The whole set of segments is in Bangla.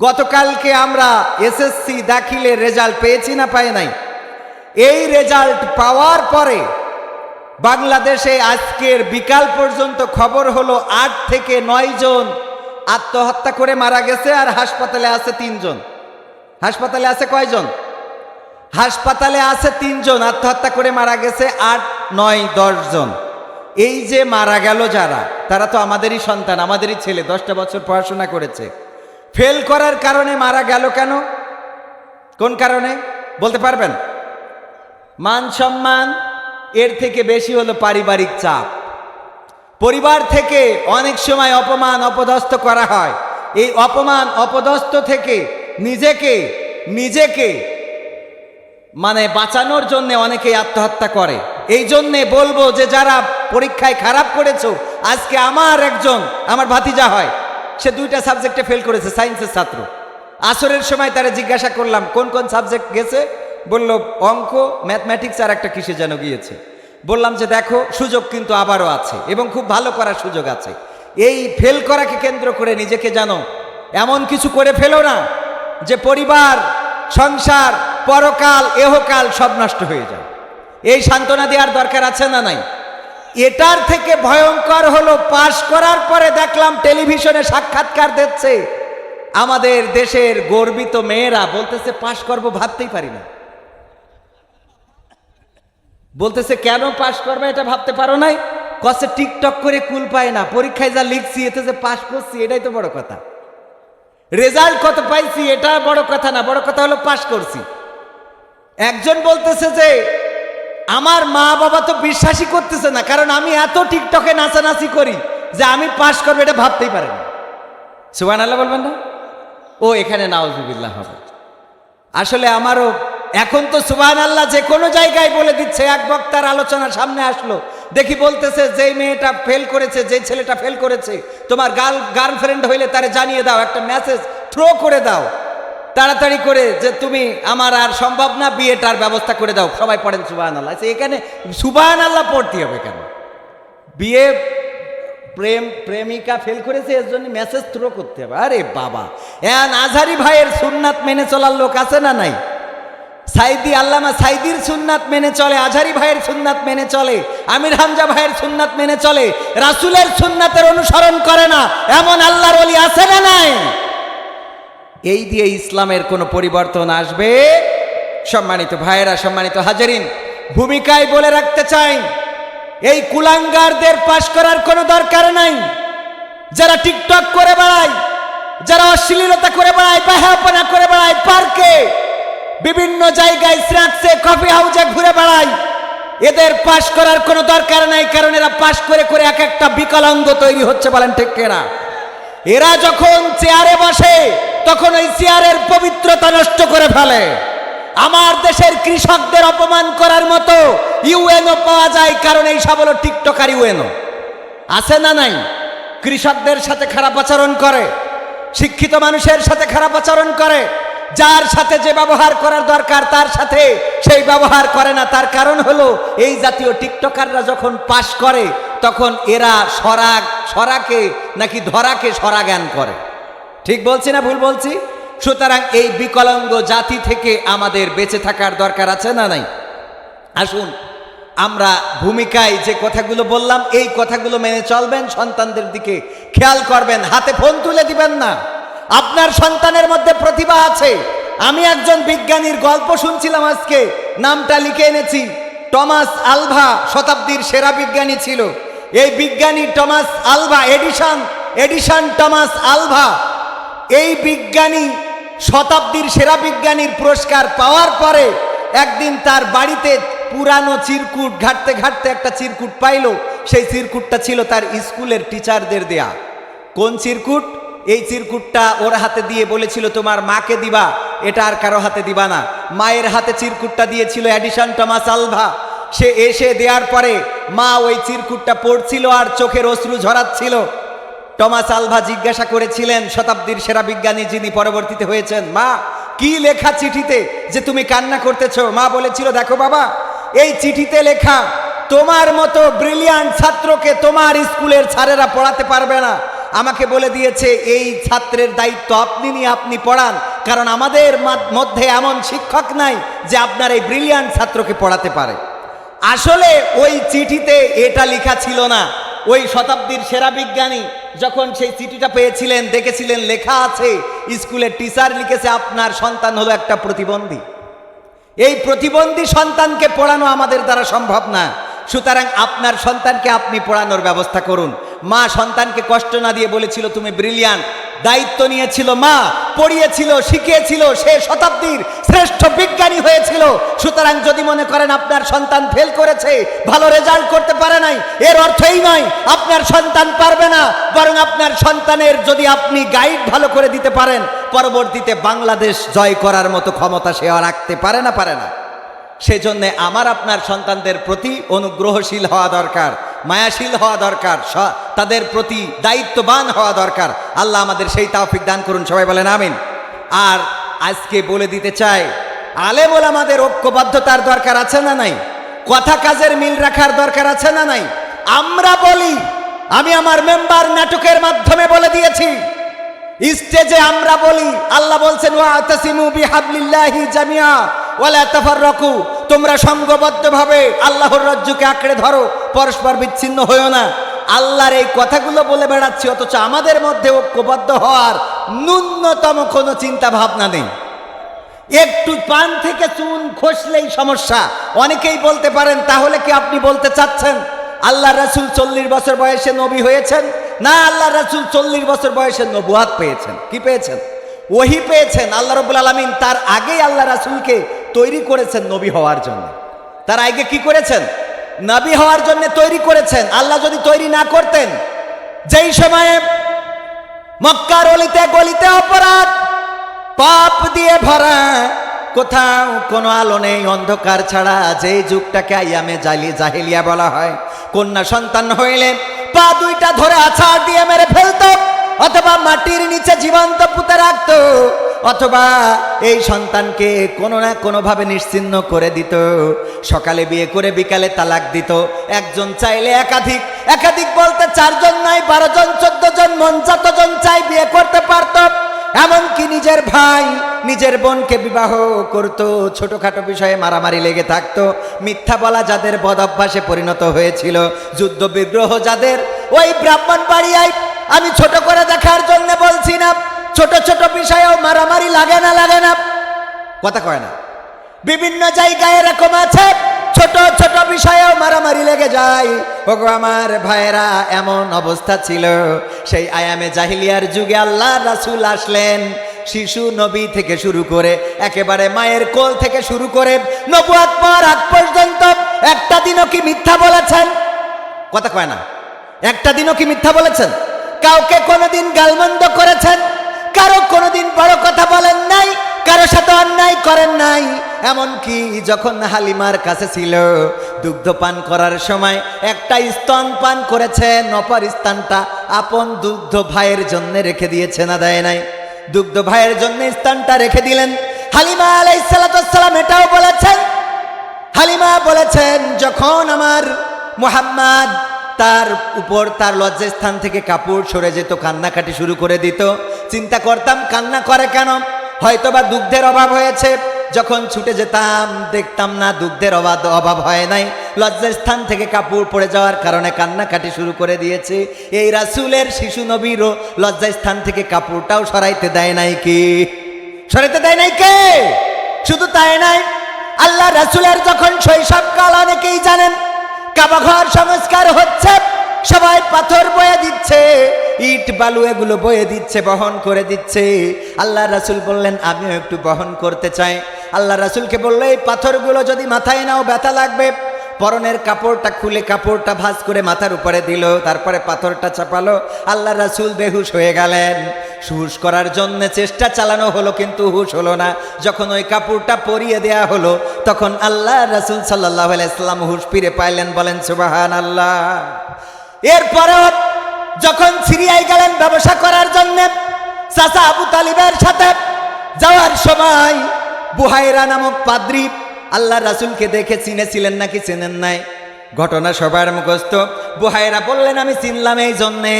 গতকালকে আমরা এসএসসি দাখিলের রেজাল্ট পেয়েছি না পাই নাই। এই রেজাল্ট পাওয়ার পরে বাংলাদেশে আজকের বিকাল পর্যন্ত খবর হলো আট থেকে নয় জন আত্মহত্যা করে মারা গেছে আর হাসপাতালে আছে তিনজন। হাসপাতালে আছে কয়জন? হাসপাতালে আছে তিনজন আত্মহত্যা করে মারা গেছে আট, নয়, দশ জন। এই যে মারা গেল যারা, তারা তো আমাদেরই সন্তান, আমাদেরই ছেলে, দশটা বছর পড়াশোনা করেছে। ফেল করার কারণে মারা গেল কেন? কোন কারণে? বলতে পারবেন? মান সম্মান, এর থেকে বেশি হলো পারিবারিক চাপ। পরিবার থেকে অনেক সময় অপমান, অপদস্থ করা হয়। এই অপমান, অপদস্থ থেকে নিজেকে নিজেকে মানে বাঁচানোর জন্য অনেকেই আত্মহত্যা করে। এই জন্যে বলব যে, যারা পরীক্ষায় খারাপ করেছ, আজকে আমার একজন, আমার ভাতিজা হয়। সে দুইটা সাবজেক্টে ফেল করেছে সায়েন্সের ছাত্র। আসরের সময় তারা জিজ্ঞাসা করলাম, কোন কোন সাবজেক্ট গেছে? বলল, অঙ্ক ম্যাথমেটিক্স আর একটা কিসে যেন গিয়েছে। বললাম যে দেখো, সুযোগ কিন্তু আবারও আছে এবং খুব ভালো করার সুযোগ আছে। এই ফেল করাকে কেন্দ্র করে নিজেকে জানো, এমন কিছু করে ফেলো না যে পরিবার, সংসার, পরকাল, এহকাল সব নষ্ট হয়ে যায়। এই সান্ত্বনা দেওয়ার দরকার আছে না নাই? এটার থেকে ভয়ঙ্কর হলো, পাশ করার পরে দেখলাম টেলিভিশনে সাক্ষাৎকার দিচ্ছে, আমাদের দেশের গর্বিত মেয়েরা বলতেছে, পাশ করব ভাবতেই পারি না। বলতেছে, কেন পাশ করবে এটা ভাবতে পারো নাই? কসে, টিকটক করে কুল পায় না, পরীক্ষায় যা লিখছি, এতে যে পাশ করছি, এটাই তো বড় কথা। রেজাল্ট কত পাইছি, এটা বড় কথা না, বড় কথা হলো পাশ করছি। একজন বলতেছে যে আমার মা বাবা তো বিশ্বাসই করতেছে না, কারণ আমি এত টিকটকে নাচানাচি করি যে আমি পাশ করব এটা ভাবতেই পারি না। সুবান আল্লাহ বলবেন না? ও এখানে নাওজুবিল্লাহ হবে। আসলে আমারও এখন তো সুবান আল্লাহ যে কোনো জায়গায় বলে দিচ্ছে, এক বক্তার আলোচনা সামনে আসলো। দেখি বলতেছে, যেই মেয়েটা ফেল করেছে যে ছেলেটা ফেল করেছে, তোমার গার্ল গার্লফ্রেন্ড হইলে তারে জানিয়ে দাও, একটা মেসেজ থ্রো করে দাও। তাড়াতাড়ি করে যে তুমি আমার আর সম্ভব না বিয়েটার ব্যবস্থা করে দাও। সবাই পড়েন সুবাহান আল্লাহ আচ্ছা, এখানে সুবাহান আল্লাহ পড়তে হবে কেন? বিয়ে প্রেম প্রেমিকা ফেল করেছে এর জন্য মেসেজ থ্রো করতে হবে। আরে বাবা এন আজহারি ভাইয়ের সুন্নাত মেনে চলার লোক আছে না নাই? সাইদি আল্লামা সাইদির সুন্নাত মেনে চলে আজহারি ভাইয়ের সুন্নাত মেনে চলে আমির হামজা ভাইয়ের সুন্নাত মেনে চলে রাসুলের সুন্নাতের অনুসরণ করে না এমন আল্লাহর অলি আছে না নাই? এই দিয়ে ইসলামের কোনো পরিবর্তন আসবে? সম্মানিত ভাইয়েরা, সম্মানিত হাজারিন, ভূমিকায় বলে রাখতে চাই, এই কুলাঙ্গারদের পাশ করার কোনো দরকার নাই। যারা টিকটক করে বেড়ায়, যারা অশ্লীলতা করে বেড়ায় বাহাপনা করে বেড়ায়, পার্কে, বিভিন্ন জায়গায় স্ন্যাক্সে, কফি হাউসে ঘুরে বেড়ায়, এদের পাশ করার কোনো দরকার নাই, কারণ এরা পাশ করে করে এক একটা বিকলাঙ্গ তৈরি হচ্ছে বলেন ঠিক কেনা? এরা যখন চেয়ারে বসে তখন ওই চেয়ারের পবিত্রতা নষ্ট করে ফেলে। আমার দেশের কৃষকদের অপমান করার মতো ইউএনও পাওয়া যায়, কারণ এই সব হলো টিকটকার ইউএনও। আছে না নাই? কৃষকদের সাথে খারাপ আচরণ করে, শিক্ষিত মানুষের সাথে খারাপ আচরণ করে, যার সাথে যে ব্যবহার করার দরকার, তার সাথে সেই ব্যবহার করে না। তার কারণ হলো, এই জাতীয় টিকটকাররা যখন পাশ করে, তখন এরা সরাগ, সরাকে নাকি ধরাকে সরা জ্ঞান করে। ঠিক বলছি না ভুল বলছি? সুতরাং এই বিকলাঙ্গ জাতি থেকে আমাদের বেঁচে থাকার দরকার আছে না নাই? আসুন, আমরা ভূমিকায় যে কথাগুলো বললাম, এই কথাগুলো মেনে চলবেন, সন্তানদের দিকে খেয়াল করবেন, হাতে ফোন তুলে দিবেন না। আপনার সন্তানের মধ্যে প্রতিভা আছে। আমি একজন বিজ্ঞানীর গল্প শুনছিলাম আজকে, নামটা লিখে এনেছি। টমাস আলভা শতাব্দীর সেরা বিজ্ঞানী ছিল। এই বিজ্ঞানী Thomas Alva, Edison Edison Thomas Alva. এই বিজ্ঞানী শতাব্দীর সেরা বিজ্ঞানীর পুরস্কার পাওয়ার পরে একদিন তার বাড়িতে পুরানো চিরকুট ঘাটতে ঘাটতে একটা চিরকুট পাইল। সেই চিরকুটটা ছিল তার স্কুলের টিচারদের দেয়া। কোন চিরকুট? এই চিরকুটটা ওর হাতে দিয়ে বলেছিল, তোমার মাকে দিবা, এটা আর কারও হাতে দিবা না। মায়ের হাতে চিরকুটটা দিয়েছিল অ্যাডিশন টমাস আলভা। সে এসে দেওয়ার পরে মা ওই চিরকুটটা পড়ছিল আর চোখের অশ্রু ঝরাচ্ছিল। টমাস আলভা জিজ্ঞাসা করেছিলেন শতাব্দীর সেরা বিজ্ঞানী যিনি পরবর্তীতে হয়েছেন, মা, কি লেখা চিঠিতে যে তুমি কান্না করতেছ? মা বলেছিল, দেখো বাবা, এই চিঠিতে লেখা, তোমার মতো ব্রিলিয়ান্ট ছাত্রকে তোমার স্কুলের স্যারেরা পড়াতে পারবে না। আমাকে বলে দিয়েছে, এই ছাত্রের দায়িত্ব আপনি নিয়ে আপনি পড়ান, কারণ আমাদের মধ্যে এমন শিক্ষক নাই যে আপনার এই ব্রিলিয়ান্ট ছাত্রকে পড়াতে পারে। আসলে ওই চিঠিতে এটা লেখা ছিল না। ওই শতাব্দীর সেরা বিজ্ঞানী যখন সেই চিঠিটা পেয়েছিলেন, দেখেছিলেন, লেখা আছে, স্কুলের টিচার লিখেছে, আপনার সন্তান হলো একটা প্রতিবন্ধী। এই প্রতিবন্ধী সন্তানকে পড়ানো আমাদের দ্বারা সম্ভব না। সুতরাং আপনার সন্তানকে আপনি পড়ানোর ব্যবস্থা করুন। মা সন্তানকে কষ্ট না দিয়ে বলেছিল, তুমি ব্রিলিয়ান্ট দায়িত্ব নিয়েছিল মা, পড়িয়েছিল, শিখিয়েছিল, সে শতাব্দীর শ্রেষ্ঠ বিজ্ঞানী হয়েছিল। সুতরাং যদি মনে করেন আপনার সন্তান ফেল করেছে, ভালো রেজাল্ট করতে পারে নাই, এর অর্থ এই নয়, আপনার সন্তান পারবে না। বরং আপনার সন্তানের যদি আপনি গাইড ভালো করে দিতে পারেন, পরবর্তীতে বাংলাদেশ জয় করার মতো ক্ষমতা সে রাখতে পারে না পারে না। সেজন্যে আমার আপনার সন্তানদের প্রতি অনুগ্রহশীল হওয়া দরকার। মায়াশীল হওয়া দরকার তাদের প্রতি দায়িত্ববান হওয়া দরকার। আল্লাহ আমাদের সেই তাওফিক দান করুন, সবাই বলেন আমিন। আর আজকে বলে দিতে চাই, আলেম আমাদের ঐক্যবদ্ধতার দরকার আছে না নাই? কথা কাজের মিল রাখার দরকার আছে না নাই? আমরা বলি, আমি আমার মেম্বার নাটকের মাধ্যমে বলে দিয়েছি, স্টেজে আমরা বলি, আল্লাহ বলছেন ওয়াতাসিমু বিহাবলিল্লাহি জামিয়া। ওয়ালা তাফাররাকু, তোমরা সংঘবদ্ধভাবে আল্লাহর রাজ্যকে আঁকড়ে ধরো, পরস্পর বিচ্ছিন্ন হয়েও না। আল্লাহর এই কথাগুলো বলে বেড়াচ্ছি, অথচ আমাদের মধ্যে ঐক্যবদ্ধ হওয়ার ন্যূনতম কোনো চিন্তা ভাবনা নেই। একটু পান থেকে চুন খসলেই সমস্যা। অনেকেই বলতে পারেন, তাহলে কি আপনি বলতে চাচ্ছেন আল্লাহ রাসুল চল্লিশ বছর বয়সে নবী হয়েছেন? না আল্লাহ রাসুল চল্লিশ বছর বয়সে নবুয়াত পেয়েছেন। কি পেয়েছেন? ওহি পেয়েছেন আল্লাহ রবুল আলমিন, তার আগেই আল্লাহ রাসুলকে তৈরি করেছেন নবী হওয়ার জন্য। তার আগে কি করেছেন? নবী হওয়ার জন্য তৈরি করেছেন। আল্লাহ যদি তৈরি না করতেন, যেই সময়ে মক্কার অলিতে গলিতে অপরাধ, পাপ দিয়ে ভরা, কোথাও কোনো আলো নেই, অন্ধকার ছাড়া যেই যুগটাকে আইয়ামে জালি জাহিলিয়া বলা হয়, কন্যা সন্তান হইলে পা দুইটা ধরে আছাড় দিয়ে মেরে ফেলতো। অথবা মাটির নিচে জীবন্ত পুঁতে রাখতো, অথবা এই সন্তানকে কোনো না কোনোভাবে নিশ্চিন্ন করে দিত। সকালে বিয়ে করে বিকালে তালাক দিত। একজন চাইলে একাধিক একাধিক বলতে চারজন নাই বারো জন চোদ্দ জন মন যতজন চাই বিয়ে করতে পারত। এমনকি নিজের ভাই, নিজের বোনকে বিবাহ করত, ছোটখাটো বিষয়ে মারামারি লেগে থাকতো। মিথ্যা বলা যাদের বদ অভ্যাসে পরিণত হয়েছিল, যুদ্ধ বিগ্রহ যাদের, ওই ব্রাহ্মণ বাড়িয়ায় আমি ছোট করে দেখার জন্য বলছি না। ছোট ছোট বিষয়েও মারামারি লাগে না লাগে না। কথা কয় না। বিভিন্ন জায়গায় এরকম আছে। ছোট ছোট বিষয়েও মারামারি লেগে যায়। ওগো আমার ভাইয়েরা, এমন অবস্থা ছিল। সেই আয়ামে জাহিলিয়ার যুগে আল্লাহ রাসুল আসলেন। শিশু নবী থেকে শুরু করে, একেবারে মায়ের কোল থেকে শুরু করে নবুয়াত পর আগ পর্যন্ত একটা দিনও কি মিথ্যা বলেছেন? কথা কয় না। একটা দিনও কি মিথ্যা বলেছেন? কাউকে কোনোদিন গালমন্দ করেছেন? কারও কোনোদিন বড় কথা বলেন নাই? কারও সাথে অন্যায় করেন নাই? এমনকি যখন হালিমার কাছে ছিল, দুগ্ধ পান করার সময় একটা স্তন পান করেছেন অপর স্থানটা আপন দুগ্ধ ভাইয়ের জন্য রেখে দিয়েছে, না দেয় নাই? দুগ্ধ ভাইয়ের জন্য স্থানটা রেখে দিলেন। হালিমা আলাইসালাম এটাও বলেছেন। হালিমা বলেছেন, যখন আমার মোহাম্মদ তার উপর তার লজ্জাস্থান থেকে কাপড় সরে যেত, কান্নাকাটি শুরু করে দিত। চিন্তা করতাম, কান্না করে কেন? হয়তোবা দুগ্ধের অভাব হয়েছে। যখন ছুটে যেতাম, দেখতাম না দুগ্ধের অভাব অভাব হয় নাই। লজ্জার স্থান থেকে কাপড় পড়ে যাওয়ার কারণে কান্নাকাটি শুরু করে দিয়েছে। এই রাসুলের শিশু নবীরও লজ্জার স্থান থেকে কাপড়টাও সরাইতে দেয় নাই কি? সরাইতে দেয় নাই কে? শুধু তাই নাই আল্লাহ রাসুলের যখন শৈশবকাল অনেকেই জানেন কাবাঘর সংস্কার হচ্ছে। সবাই পাথর বয়ে দিচ্ছে, ইট, বালু এগুলো বয়ে দিচ্ছে, বহন করে দিচ্ছে। আল্লাহ রাসুল বললেন, আমিও একটু বহন করতে চাই। আল্লাহ রাসুলকে বলল, এই পাথরগুলো যদি মাথায় নাও, ব্যথা লাগবে। পরনের কাপড়টা খুলে কাপড়টা ভাঁজ করে মাথার উপরে দিল, তারপরে পাথরটা চাপালো। আল্লাহ রাসুল বেহুশ হয়ে গেলেন। হুশ করার জন্য চেষ্টা চালানো হলো, কিন্তু হুশ হলো না। যখন ওই কাপড়টা পরিয়ে দেয়া হলো, তখন আল্লাহ রাসুল সাল্লাহ আলাইসাল্লাম হুশ ফিরে পাইলেন, বলেন সুবাহান আল্লাহ এরপরেও যখন সিরিয়ায় গেলেন ব্যবসা করার জন্য, চাচা আবু তালিবের সাথে যাওয়ার সময় বুহাইরা নামক পাদ্রী আল্লাহ রাসুলকে দেখে চিনেছিলেন নাকি চেনেন নাই? ঘটনা সবার মুখস্থ। বুহাইরা বললেন, আমি চিনলাম এই জন্যে।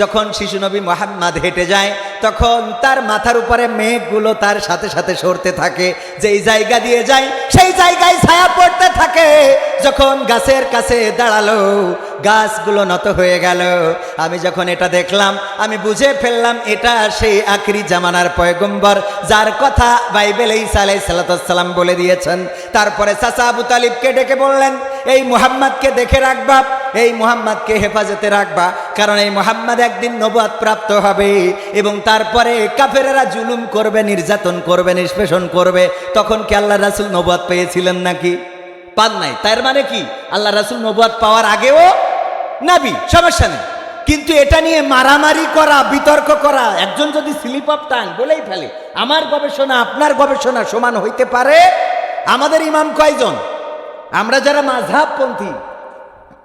যখন শিশু নবী মোহাম্মদ হেঁটে যায়, তখন তার মাথার উপরে মেঘগুলো তার সাথে সাথে সরতে থাকে। যেই জায়গা দিয়ে যায়, সেই জায়গায় ছায়া পড়তে থাকে। যখন গাছের কাছে দাঁড়াল, গাছগুলো নত হয়ে গেল। আমি যখন এটা দেখলাম, আমি বুঝে ফেললাম, এটা সেই আখরি জামানার পয়গম্বর, যার কথা বাইবেল ঈসা আলাই সাল্লাম বলে দিয়েছেন। তারপরে চাচা আবু তালিবকে ডেকে বললেন এই মুহাম্madকে দেখে রাখবা, এই মুহাম্madকে হেফাজতে রাখবা, কারণ এই মোহাম্মদ একদিন নবাদ প্রাপ্ত হবে এবং তারপরে কাফেরেরা জুলুম করবে, নির্যাতন করবে, নিষ্পেষণ করবে। তখন কি আল্লাহ রাসুল নবাদ পেয়েছিলেন নাকি? পান নাই। তার মানে কি? আল্লাহ রাসুল নবাদ পাওয়ার আগেও নাবি, সমস্যা নেই। কিন্তু এটা নিয়ে মারামারি করা, বিতর্ক করা, একজন যদি স্লিপ অফ টাং বলেই ফেলে, আমার গবেষণা আপনার গবেষণা সমান হইতে পারে? আমাদের ইমাম কয়জন? আমরা যারা মাঝহাবপন্থী,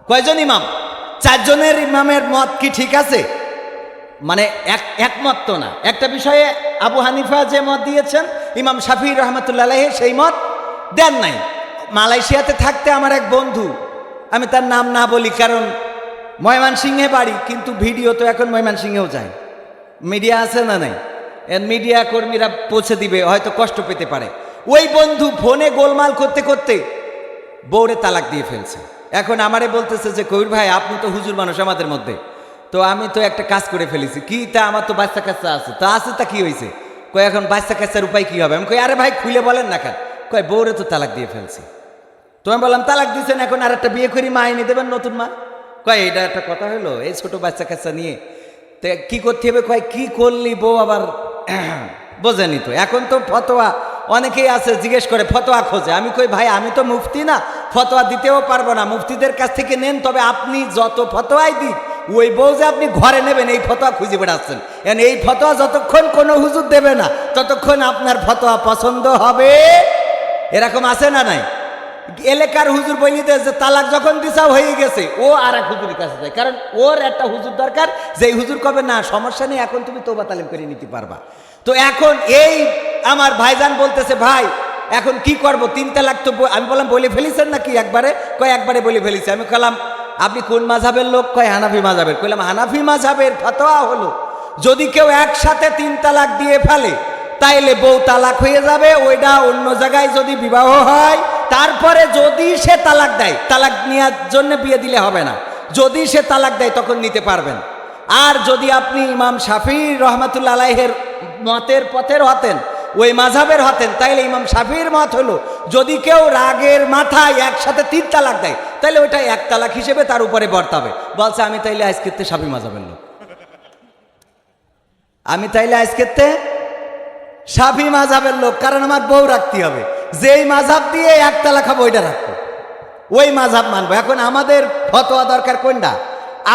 কয়জন ইমাম? চারজনের ইমামের মত কি ঠিক আছে? মানে এক, একমত তো না। একটা বিষয়ে আবু হানিফা যে মত দিয়েছেন, ইমাম শাফি রহমতুল্লাহ সেই মত দেন নাই। মালয়েশিয়াতে থাকতে আমার এক বন্ধু, আমি তার নাম না বলি কারণ ময়মনসিংহে বাড়ি, কিন্তু ভিডিও তো এখন ময়মনসিংহেও যায়। মিডিয়া আছে না নাই? মিডিয়া কর্মীরা পৌঁছে দিবে, হয়তো কষ্ট পেতে পারে। ওই বন্ধু ফোনে গোলমাল করতে করতে বউরে তালাক দিয়ে ফেলছে। এখন আমারে বলতেছে যে, কবির ভাই, আপনি তো হুজুর মানুষ আমাদের মধ্যে। তো আমি তো একটা কাজ করে ফেলেছি। কি তা আমার তো বাচ্চা কাচ্চা আছে? তা আছে তা কি হয়েছে কই এখন বাচ্চা কাচ্চার উপায় কি হবে? আমি কই, আরে ভাই খুলে বলেন না কেন? কয়, বউরে তো তালাক দিয়ে ফেলছি। তো আমি বললাম, তালাক দিয়েছেন এখন আর একটা বিয়ে করি, মা এনে দেবেন নতুন মা? কয়, এটা একটা কথা হলো এই ছোট বাচ্চা কাচ্চা নিয়ে। তো কি করতে হবে? কয়, কি করলি বউ আবার? বোঝেনি তো। এখন তো ফতোয়া অনেকেই আছে, জিজ্ঞেস করে, ফতোয়া খোঁজে। আমি কই, ভাই, আমি তো মুফতি না, ফতোয়া দিতেও পারব না। মুফতিদের কাছ থেকে নেন, তবে আপনি যত ফতোয়াই দিক ওই বউ যে আপনি ঘরে নেবেন, এই ফতোয়া খুঁজে বেড়াচ্ছেন। এন এই ফতোয়া যতক্ষণ কোনো হুজুর দেবে না, ততক্ষণ আপনার ফতোয়া পছন্দ হবে। এরকম আছে না নাই? এলাকার হুজুর বলি যে, তালাক যখন দিশাও হয়ে গেছে। ও আর এক হুজুরের কাছে যায়। কারণ ওর একটা হুজুর দরকার, যেই হুজুর কবে, না, সমস্যা নেই, এখন তুমি তোবা তালিম করে নিতে পারবা। তো এখন এই আমার ভাইজান বলতেছে, ভাই, এখন কি করব? তিন তালাক তো আমি বললাম, বলে ফেলিছেন নাকি একবারে? কয়, একবারে বলে ফেলিছে। আমি কলাম আপনি কোন মাঝাবের লোক? কয়, হানাফি মাঝাবের কইলাম, হানাফি মাঝাবের ফতোয়া হলো, যদি কেউ একসাথে তিন তালাক দিয়ে ফেলে, তাইলে বউ তালাক হয়ে যাবে ওইটা অন্য জায়গায় যদি বিবাহ হয়, তারপরে যদি সে তালাক দেয়, তালাক নেওয়ার জন্য বিয়ে দিলে হবে না। যদি সে তালাক দেয়, তখন নিতে পারবেন। আর যদি আপনি ইমাম শাফি রহমাতুল্লা আলাইহের মতের পথের হতেন, ওই মাঝাবের হতেন, তাইলে ইমাম শাফির মত হলো, যদি কেউ রাগের মাথায় একসাথে তিন তালাক দেয় তাহলে ওইটা এক তালাক হিসেবে তার উপরে বর্তাবে। বলছে, আমি তাইলে আজকেতে শাফি মাঝাবের লোক। আমি তাইলে আজকেতে সাফি মাঝাবের লোক, কারণ আমার বউ রাখতে হবে। যেই মাঝাব দিয়ে একতলা খাব ওইটা রাখব। ওই মাঝাব মানবো। এখন আমাদের ফতোয়া দরকার কোনটা?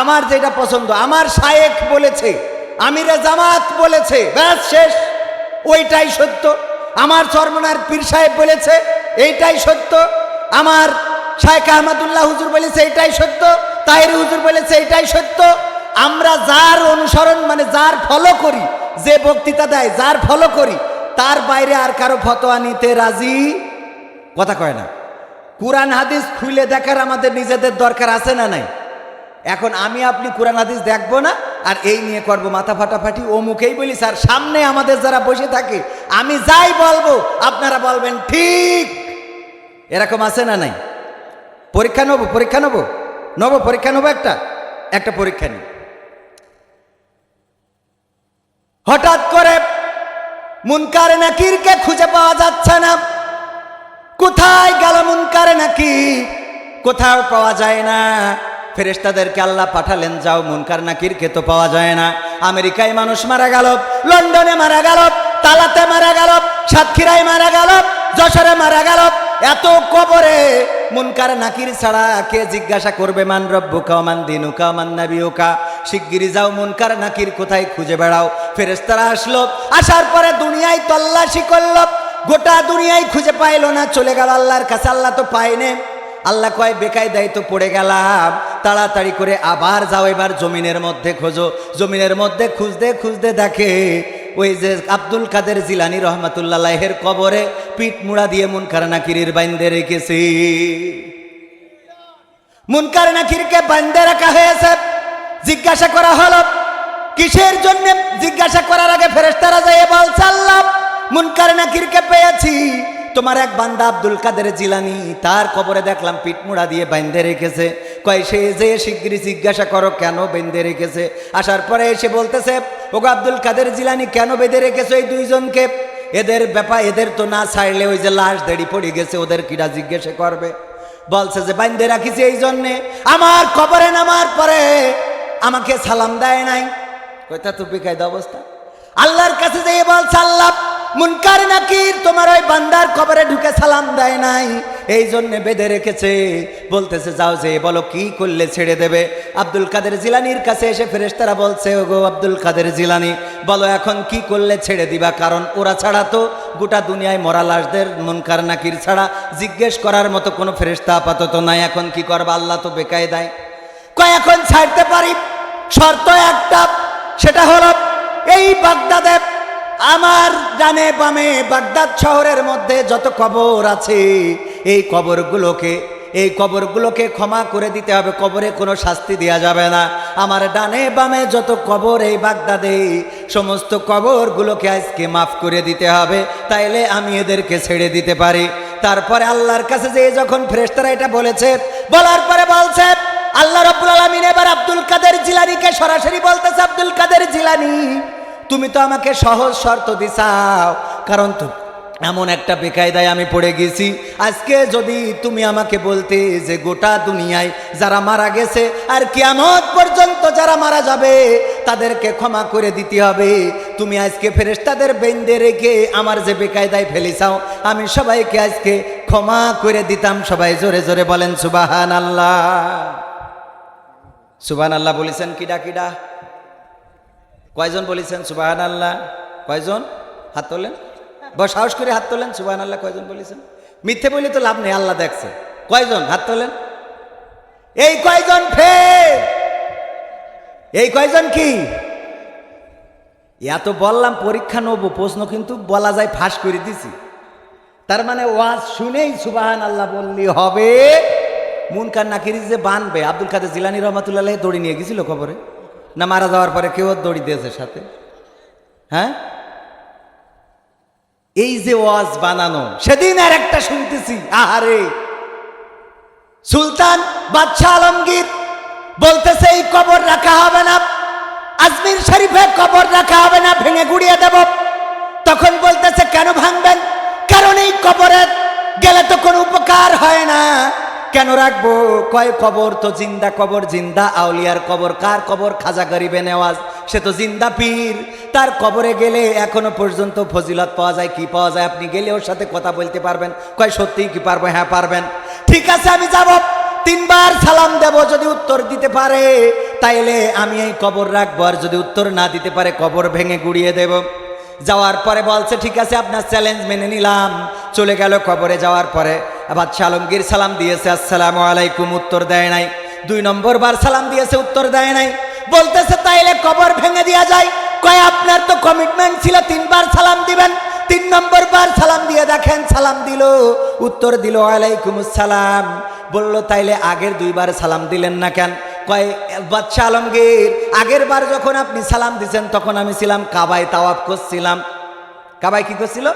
আমার যেটা পছন্দ, আমার শায়েক বলেছে আমিরে জামাত বলেছে, ব্যাস শেষ, ওইটাই সত্য। আমার চরমনার পীর সাহেব বলেছে, এইটাই সত্য। আমার শায়েখ আহমদুল্লাহ হুজুর বলেছে, এইটাই সত্য। তাহির হুজুর বলেছে, এইটাই সত্য। আমরা যার অনুসরণ মানে যার ফলো করি, যে বক্তৃতা দেয়, যার ফলো করি, তার বাইরে আর কারও ফতোয়া নিতে রাজি? কথা কয় না। কোরআন, হাদিস খুলে দেখার আমাদের নিজেদের দরকার আছে না নাই? এখন আমি আপনি কোরআন হাদিস দেখব না, আর এই নিয়ে করব মাথা ফাটাফাটি। ও মুখেই বলি, স্যার, সামনে আমাদের যারা বসে থাকে, আমি যাই বলব, আপনারা বলবেন, ঠিক। এরকম আছে না নাই? পরীক্ষা নেব পরীক্ষা নেব? নেব, পরীক্ষা নেব একটা? একটা পরীক্ষা নিই। হঠাৎ করে মুনকার নাকিরকে খুঁজে পাওয়া যাচ্ছে না। কোথায় গেল মুনকার নাকি কোথাও পাওয়া যায় না। ফেরেশতাদেরকে আল্লাহ পাঠালেন, যাও মুনকার নাকিরকে তো পাওয়া যায় না। আমেরিকায় মানুষ মারা গেল, লন্ডনে মারা গেল, তালাতে মারা গেল, সাতক্ষীরায় মারা গেল, যশোরে মারা গেল। এত কবরে মুনকার নাকির ছাড়া কে জিজ্ঞাসা করবে, মান রব্বুকা মান দিনুকা মান নাবিউকা শিগগিরি যাও মুনকার নাকির, কোথায় খুঁজে বেড়াও। ফেরেশতারা আসলো, আসার পরে দুনিয়ায় তল্লাশি করল, গোটা দুনিয়ায় খুঁজে পাইলো না, চলে গেল আল্লাহর কাছে। আল্লাহ তো পায়নি। আল্লাহ কয় বেকায় দায়িত্ব পড়ে গেলাম তাড়াতাড়ি করে আবার যাও এবার জমিনের মধ্যে খোঁজো। জমিনের মধ্যে খুঁজতে খুঁজতে দেখে ওই যে আব্দুল কাদের জিলানি রহমাতুল্লাহের কবরে পিঠ মুড়া দিয়ে মুনকার নাকিরির বাইন্দে রেখেছি। মুনকার নাকিরকে বান্ধে রাখা হয়েছে। জিজ্ঞাসা করা হলো, কিসের জন্য জিজ্ঞাসা করার আগে ফেরেশতারা যায় বলছে, আল্লাহ, মুনকার নাকিরকে পেয়েছি। তোমার এক বান্দা আব্দুল কাদের জিলানি, তার কবরে দেখলাম পিঠমুড়া দিয়ে বাইন্ধে রেখেছে। কয়, সে যে শিগগিরই জিজ্ঞাসা করো কেন বেঁধে রেখেছে? আসার পরে এসে বলতেছে, ওগো আব্দুল কাদের জিলানি, কেন বেঁধে রেখেছো এই দুইজনকে? এদের ব্যাপার, এদের তো না ছাড়লে ওই যে লাশ দেড়ি পড়ে গেছে, ওদের কিরা জিজ্ঞাসা করবে? বলছে যে বাইন্দে রাখিছি এই জন্যে। আমার কবরে নামার পরে আমাকে সালাম দেয় নাই। কইতা তো বেকায়দা অবস্থা? আল্লাহর কাছে যেয়ে বলছে, আল্লাহ মুনকার নাকির তোমার ওই বান্দার কবরে ঢুকে সালাম দেয় নাই। এই জন্যে বেঁধে রেখেছে। বলতেছে, যাও যে, বলো কি করলে ছেড়ে দেবে? আব্দুল কাদের জিলানির কাছে এসে ফেরেশতারা বলছে, ওগো আব্দুল কাদের জিলানি, বলো এখন কি করলে ছেড়ে দিবা? কারণ ওরা ছাড়া তো গোটা দুনিয়ায় মরা লাশদের মুনকার নাকির ছাড়া জিজ্ঞেস করার মতো কোনো ফেরেশতা আপাতত নাই। এখন কি করবা? আল্লাহ তো বেকায় দেয় কয়, এখন ছাড়তে পারি। শর্ত একটা, সেটা হলো এই বাগদাদে আমার ডানে বামে বাগদাদ শহরের মধ্যে যত কবর আছে, এই কবরগুলোকে এই কবরগুলোকে ক্ষমা করে দিতে হবে, কবরে কোনো শাস্তি দেওয়া যাবে না। আমার ডানে বামে যত কবর, এই বাগদাদে সমস্ত কবরগুলোকে আজকে মাফ করে দিতে হবে, তাইলে আমি এদেরকে ছেড়ে দিতে পারি। তারপরে আল্লাহর কাছে যে যখন ফ্রেস্তারা এটা বলেছে, বলার পরে বলছে, আল্লাহ রব্বুল আলমিন এবার আব্দুল কাদের জিলানিকে সরাসরি বলতেছে, আব্দুল কাদের জিলানি। তুমি তো আমাকে সহজ শর্ত দিছাও। কারণ তো এমন একটা বেকায়দায় আমি পড়ে গেছি। আজকে যদি তুমি আমাকে বলতে যে গোটা দুনিয়ায় যারা মারা গেছে, আর কিয়ামত পর্যন্ত যারা মারা যাবে, তাদেরকে ক্ষমা করে দিতে হবে। তুমি আজকে ফেরেশতাদের বেন্দে রেখে আমার যে বেকায়দায় ফেলিছাও, আমি সবাইকে আজকে ক্ষমা করে দিতাম। সবাই জোরে জোরে বলেন সুবাহান আল্লাহ সুবাহান আল্লাহ বলেছেন কিডা কিডা? কয়জন বলেছেন সুবাহান আল্লাহ কয়জন? হাত তোলেন? বা সাহস করে হাত তোলেন সুবাহান আল্লাহ কয়জন বলেছেন? মিথ্যে বলে তো লাভ নেই, আল্লাহ দেখছে। কয়জন? হাত তোলেন? এই কয়জন ফের? এই কয়জন কি? এত বললাম, পরীক্ষা নেব, প্রশ্ন কিন্তু বলা যায়, ফাঁস করে দিছি। তার মানে ওয়াজ শুনেই সুবাহান আল্লাহ বললি হবে। মুনকার নাকিরি যে বানবে, আব্দুল কাদের জিলানি রহমাতুল্লাহ দড়ি নিয়ে গেছিল খবরে। না মারা যাওয়ার পরে কেউ দড়ি দিয়েছে সাথে? হ্যাঁ? এই যে ওয়াজ বানানো, সেদিন আর একটা শুনতেছি, আহারে! সুলতান বাদশাহ আলমগীর বলতেছে, এই কবর রাখা হবে না, আজমির শরীফে কবর রাখা হবে না, ভেঙে গুড়িয়ে দেব। তখন বলতেছে, কেন ভাঙবেন? কারণ এই কবরের গেলে তো কোনো উপকার হয় না। কেন রাখব? কয় কবর? তো জিন্দা কবর, জিন্দা আউলিয়ার কবর। কার কবর? খাজা গরিবে নেওয়াজ। সে তো জিন্দা পীর। তার কবরে গেলে এখনও পর্যন্ত ফজিলত পাওয়া যায়, কি পাওয়া যায়? আপনি গেলে ওর সাথে কথা বলতে পারবেন। কয়, সত্যিই কি পারব? হ্যাঁ পারবেন। ঠিক আছে, আমি যাব। তিনবার সালাম দেব যদি উত্তর দিতে পারে। তাইলে আমি এই কবর রাখব। আর যদি উত্তর না দিতে পারে, কবর ভেঙে গুড়িয়ে দেব। যাওয়ার পরে বলছে, ঠিক আছে, আপনার চ্যালেঞ্জ মেনে নিলাম। চলে গেল কবরে যাওয়ার পরে। আবার আলমগীর সালাম দিয়েছে, আসসালামু আলাইকুম উত্তর দেয় নাই। দুই নম্বর বার সালাম দিয়েছে, উত্তর দেয় নাই। বলতেছে, তাইলে কবর ভেঙে দেওয়া যায়। কয়, আপনার তো কমিটমেন্ট ছিল, তিনবার সালাম দিবেন। তিন নম্বর বার সালাম দিয়ে দেখেন, সালাম দিল। উত্তর দিল আলাইকুম সালাম বলল, তাইলে আগের দুইবার সালাম দিলেন না কেন? কয় বাচ্চা আলমগীর আগের বার যখন আপনি সালাম দিছেন, তখন আমি ছিলাম কাবায় তাওয়াব করছিলাম। কাবায় কি করছিল?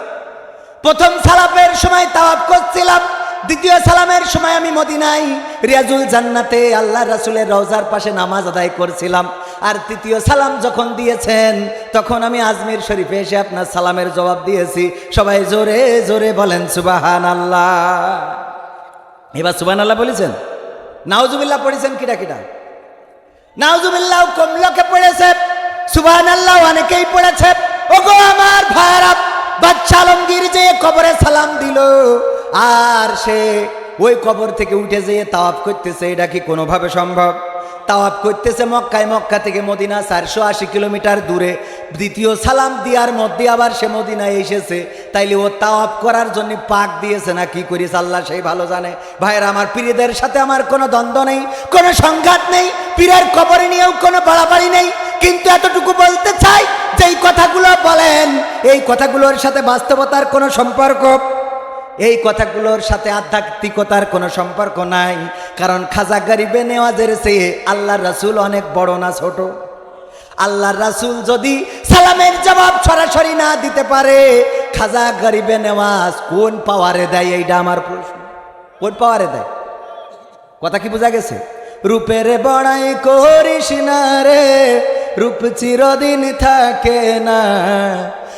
প্রথম সালামের সময় তাওয়াব করছিলাম। দ্বিতীয় সালামের সময় আমি মদিনাই রিয়াজুল জান্নাতে আল্লাহ রাসুলের রওজার পাশে নামাজ আদায় করছিলাম। আর তৃতীয় সালাম যখন দিয়েছেন, তখন আমি আজমির শরীফে এসে আপনার সালামের জবাব দিয়েছি। সবাই জোরে জোরে বলেন সুবাহান আল্লাহ এবার সুবাহান আল্লাহ বলেছেন? নাওজুবিল্লাহ পড়েছেন কিটা কিটা নাওজুবিল্লাহ কম লোকে পড়েছে সুবাহান আল্লাহ অনেকেই পড়েছে। ওগো আমার ভাইরা বাচ্চা আলমগীর যে কবরে সালাম দিল আর সে ওই কবর থেকে উঠে যেয়ে তাওয়াফ করতেছে, এটা কি কোনোভাবে সম্ভব? তাওয়াফ করতেছে মক্কায়, মক্কা থেকে মদিনা চারশো আশি কিলোমিটার দূরে। দ্বিতীয় সালাম দেওয়ার মধ্যে আবার সে মদিনায় এসেছে। তাইলে ও তাওয়াফ করার জন্য পাক দিয়েছে না কি করিস আল্লাহ সেই ভালো জানে। ভাইয়ের, আমার পীরদের সাথে আমার কোনো দ্বন্দ্ব নেই, কোনো সংঘাত নেই, পীরের কবরে নিয়েও কোনো বাড়াবাড়ি নেই। কিন্তু এতটুকু বলতে চাই যে এই কথাগুলো বলেন, এই কথাগুলোর সাথে বাস্তবতার কোনো সম্পর্ক এই কথাগুলোর সাথে আধ্যাত্মিকতার কোনো সম্পর্ক নাই। কারণ খাজা গরিবে নেওয়াজের চেয়ে আল্লাহ রাসুল অনেক বড় না ছোট। আল্লাহ রাসুল যদি সালামের জবাব সরাসরি না দিতে পারে, খাজা গরিবে নেওয়াজ কোন পাওয়ারে দেয়? এইটা আমার প্রশ্ন। কোন পাওয়ারে দেয়? কথা কি বোঝা গেছে? রূপের বড়াই করিস না রে, রূপ চিরদিন থাকে না।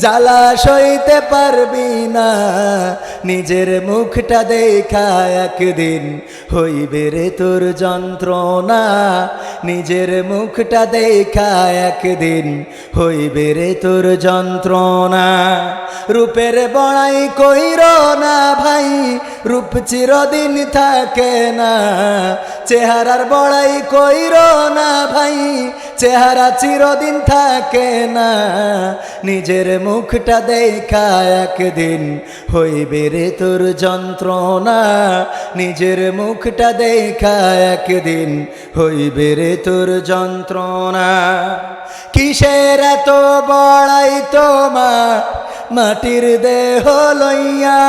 জ্বালা সইতে পারবি না। নিজের মুখটা দেখা একদিন হইবে রে তোর যন্ত্রণা। নিজের মুখটা দেখা একদিন হইবে রে তোর যন্ত্রণা। রূপের বড়াই কইর না ভাই, রূপ চিরদিন থাকে না। চেহারার বড়াই কইর না ভাই, চেহারা চিরদিন থাকে না। নিজের মুখটা দেখা একদিন হইবে রে তোর যন্ত্রণা। নিজের মুখটা দেখা একদিন হইবে রে তোর যন্ত্রণা। কিসের এত বড়াই তোমার? মাটির দেহ লইয়া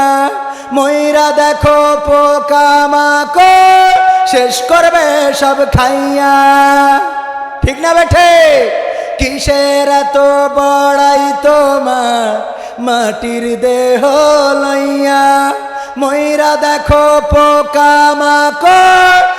ময়রা দেখো পোকা মাকো শেষ করবে সব খাইয়া। ঠিক না বেঠে? কিসের তো বড়াই তোমার? মাটির দেহ লইয়া ময়রা দেখো পোকা মাকো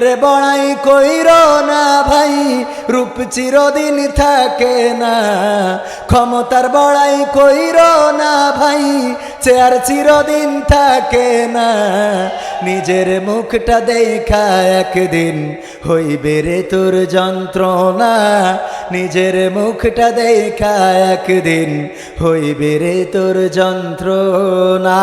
রূপের বড়াই কইর না ভাই, রূপ চিরদিন থাকে না। ক্ষমতার বড়াই কইর না ভাই, চেয়ার চিরদিন থাকে না। নিজের মুখটা দেখা একদিন হইবে রে তোর যন্ত্রণা। নিজের মুখটা দেখা একদিন হইবে রে তোর যন্ত্রণা।